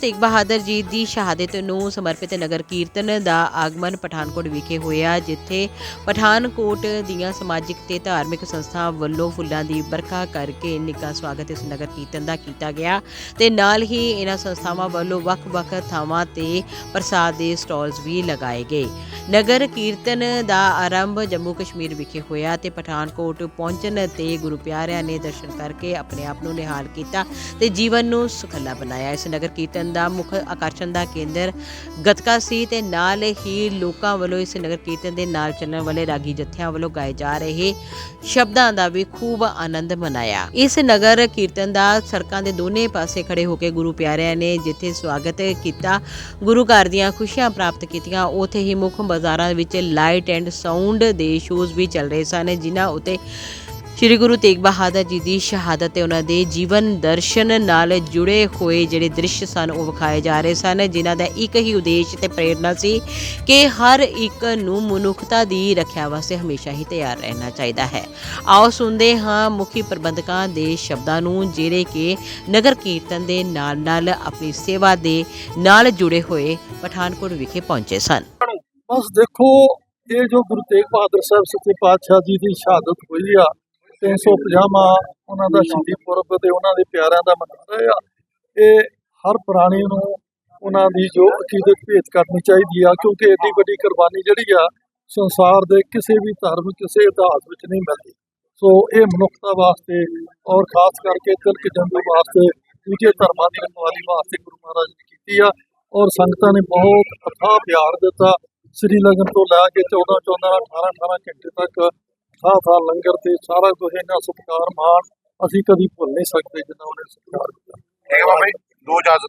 ਤੇਗ ਬਹਾਦਰ ਜੀ ਦੀ ਸ਼ਹਾਦਤ ਨੂੰ ਸਮਰਪਿਤ ਨਗਰ ਕੀਰਤਨ ਦਾ ਆਗਮਨ ਪਠਾਨਕੋਟ ਵਿਖੇ ਹੋਇਆ, ਜਿੱਥੇ ਪਠਾਨਕੋਟ ਦੀਆਂ ਸਮਾਜਿਕ ਤੇ ਧਾਰਮਿਕ ਸੰਸਥਾਵਾਂ ਵੱਲੋਂ ਫੁੱਲਾਂ ਦੀ ਵਰਖਾ ਕਰਕੇ ਨਿੱਘਾ ਸਵਾਗਤ ਇਸ ਨਗਰ ਕੀਰਤਨ ਦਾ ਕੀਤਾ ਗਿਆ ਤੇ ਨਾਲ ਹੀ ਇਹਨਾਂ ਸੰਸਥਾਵਾਂ ਵੱਲੋਂ ਵੱਖ-ਵੱਖ ਥਾਵਾਂ ਤੇ ਪ੍ਰਸਾਦ ਦੇ ਸਟਾਲਸ ਵੀ ਲਗਾਏ ਗਏ। ਨਗਰ ਕੀਰਤਨ ਦਾ ਆਰੰਭ ਜੰਮੂ ਕਸ਼ਮੀਰ ਵਿਖੇ ਹੋਇਆ ਤੇ ਪਠਾਨਕੋਟ ਪਹੁੰਚਣ ਤੇ ਗੁਰੂ ਪਿਆਰਿਆਂ ਨੇ ਦਰਸ਼ਨ ਕਰਕੇ ਆਪਣੇ ਆਪ ਨੂੰ ਨਿਹਾਲ ਕੀਤਾ ਤੇ ਜੀਵਨ ਨੂੰ ਸੁਖੱਲਾ ਬਣਾਇਆ। ਇਸ ਨਗਰ ਕੀਰਤਨ ਦਾ ਮੁੱਖ ਆਕਰਸ਼ਣ ਦਾ ਕੇਂਦਰ ਗਤਕਾ ਸੀ ਤੇ ਨਾਲ ਹੀ ਲੋਕਾਂ ਵੱਲੋਂ ਇਸ ਨਗਰ ਕੀਰਤਨ ਦੇ ਨਾਲ ਚੱਲਣ ਵਾਲੇ ਰਾਗੀ ਜਥਿਆਂ ਵੱਲੋਂ ਗਾਏ ਜਾ ਰਹੇ ਸ਼ਬਦਾਂ ਦਾ ਵੀ ਖੂਬ ਆਨੰਦ ਮਨਾਇਆ। ਇਸ ਨਗਰ ਕੀਰਤਨ ਦਾ ਸੜਕਾਂ ਦੇ ਦੋਨੇ ਪਾਸੇ ਖੜੇ ਹੋ ਕੇ ਗੁਰੂ ਪਿਆਰਿਆਂ ਨੇ ਜਿੱਥੇ ਸਵਾਗਤ ਕੀਤਾ, ਗੁਰੂ ਘਰ ਦੀਆਂ ਖੁਸ਼ੀਆਂ ਪ੍ਰਾਪਤ ਕੀਤੀਆਂ, ਉਥੇ ਹੀ ਮੁੱਖ ਬਾਜ਼ਾਰਾਂ ਵਿੱਚ ਲਾਈਟ ਐਂਡ ਸਾਊਂਡ ਦੇ ਸ਼ੋਜ਼ ਵੀ ਚੱਲ ਰਹੇ ਸਨ, ਜਿਨ੍ਹਾਂ ਉਤੇ ਸ਼੍ਰੀ ਗੁਰੂ ਤੇਗ ਬਹਾਦਰ ਜੀ ਦੀ ਸ਼ਹਾਦਤ ਤੇ ਉਹਨਾਂ ਦੇ ਜੀਵਨ ਦਰਸ਼ਨ ਨਾਲ ਜੁੜੇ ਹੋਏ ਜਿਹੜੇ ਦ੍ਰਿਸ਼ ਸਨ, ਉਹ ਵਿਖਾਏ ਜਾ ਰਹੇ ਸਨ, ਜਿਨ੍ਹਾਂ ਦਾ ਇੱਕ ਹੀ ਉਦੇਸ਼ ਤੇ ਪ੍ਰੇਰਣਾ ਸੀ ਕਿ ਹਰ ਇੱਕ ਨੂੰ ਮਨੁੱਖਤਾ ਦੀ ਰੱਖਿਆ ਵਾਸਤੇ ਹਮੇਸ਼ਾ ਹੀ ਤਿਆਰ ਰਹਿਣਾ ਚਾਹੀਦਾ ਹੈ। ਆਓ ਸੁਣਦੇ ਹਾਂ ਮੁਖੀ ਪ੍ਰਬੰਧਕਾਂ ਦੇ ਸ਼ਬਦਾਂ ਨੂੰ, ਜਿਹੜੇ ਕਿ ਨਗਰ ਕੀਰਤਨ ਦੇ ਨਾਲ ਨਾਲ ਆਪਣੀ ਸੇਵਾ ਦੇ ਨਾਲ ਜੁੜੇ ਹੋਏ ਪਠਾਨਕੋਟ ਵਿਖੇ ਪਹੁੰਚੇ ਸਨ। ਬਸ ਦੇਖੋ, ਇਹ ਜੋ ਗੁਰੂ ਤੇਗ ਬਹਾਦਰ ਸਾਹਿਬ ਸੱਚੇ ਪਾਤਸ਼ਾਹ ਜੀ ਦੀ ਸ਼ਹਾਦਤ ਹੋਈ ਆ 350ਵਾਂ ਉਹਨਾਂ ਦਾ ਸ਼ਹੀਦੀ ਪੁਰਬ ਤੇ ਉਹਨਾਂ ਦੇ ਪਿਆਰਿਆਂ ਦਾ ਮਨਾ ਰਹੇ। ਆ ਇਹ ਹਰ ਪ੍ਰਾਣੀ ਨੂੰ ਉਹਨਾਂ ਦੀ ਜੋ ਅਕੀਦਤ ਭੇਤ ਕਰਨੀ ਚਾਹੀਦੀ ਆ ਕਿਉਂਕਿ ਏਡੀ ਵੱਡੀ ਕੁਰਬਾਨੀ ਜਿਹੜੀ ਆ ਸੰਸਾਰ ਦੇ ਕਿਸੇ ਵੀ ਧਰਮ ਕਿਸੇ ਇਤਿਹਾਸ ਵਿੱਚ ਨਹੀਂ ਮਿਲਦੀ। ਸੋ ਇਹ ਮਨੁੱਖਤਾ ਵਾਸਤੇ ਔਰ ਖਾਸ ਕਰਕੇ ਤਿਲਕ ਜੰਦੂ ਵਾਸਤੇ ਦੂਜੇ ਧਰਮਾਂ ਦੀ ਰਖਵਾਲੀ ਵਾਸਤੇ ਗੁਰੂ ਮਹਾਰਾਜ ਨੇ ਕੀਤੀ ਆ। ਔਰ ਸੰਗਤਾਂ ਨੇ ਬਹੁਤ ਅਥਾਹ ਪਿਆਰ ਦਿੱਤਾ। ਸ੍ਰੀ ਲਗਨ ਤੋਂ ਲੈ ਕੇ 14 14 18 18 ਘੰਟੇ ਤੱਕ ਥਾਂ ਥਾਂ ਲੰਗਰ ਤੇ ਸਾਰਾ ਕੁਝ ਇਹਨਾਂ ਸਤਿਕਾਰ ਮਾਣ ਅਸੀਂ ਕਦੀ ਭੁੱਲ ਨਹੀਂ ਸਕਦੇ ਜਿੰਨਾ ਉਹਨੇ ਸਤਿਕਾਰ ਕੀਤਾ। ਹੈਗਾ ਬਾਬਾ ਜੀ, ਦੋ ਇਜਾਜ਼ਤ।